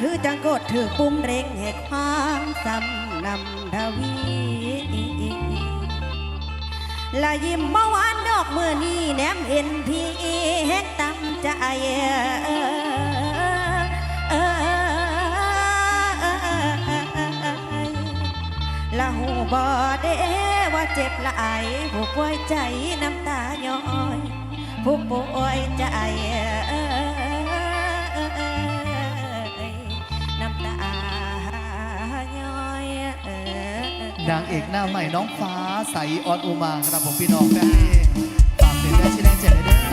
คือจังกดถือปุ้มเร่งให้ความสำนำทวีละยิ้มเมื่อวานดอกเมื่อนี้แนมเห็นพี่เฮ็ดตำใจละหูบอดเดว่าเจ็บละไอหัวปวยใจน้ำตาย้อย ผู้ป่วยใจ นางเอกหน้าใหม่น้องฟ้าใสออดอุมาครับผมพี่น้องแฟนเพลงฝากเป็นแม่ชี้แรงเจ็ดเลยด้อ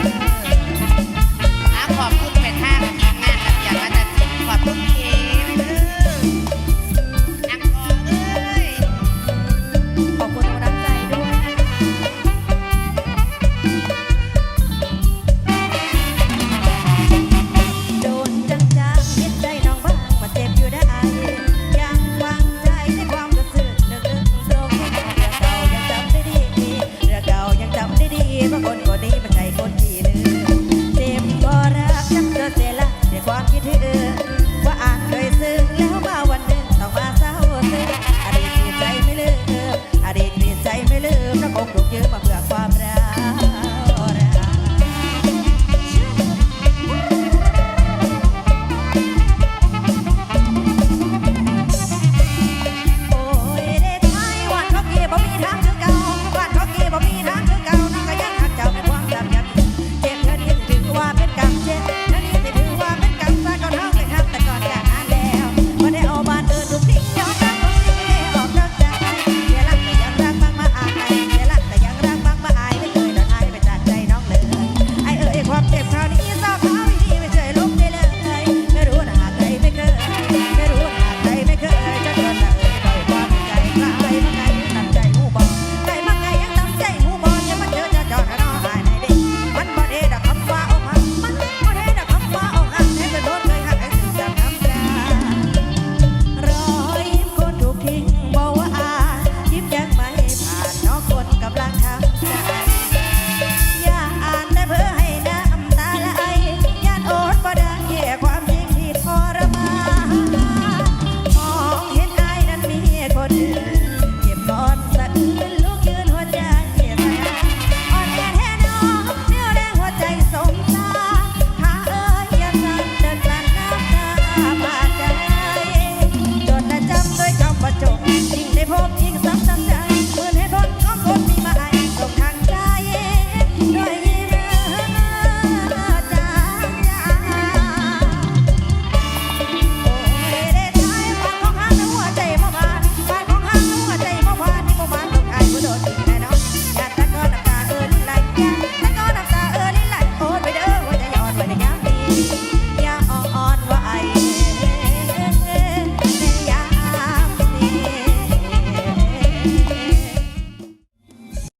Yeah.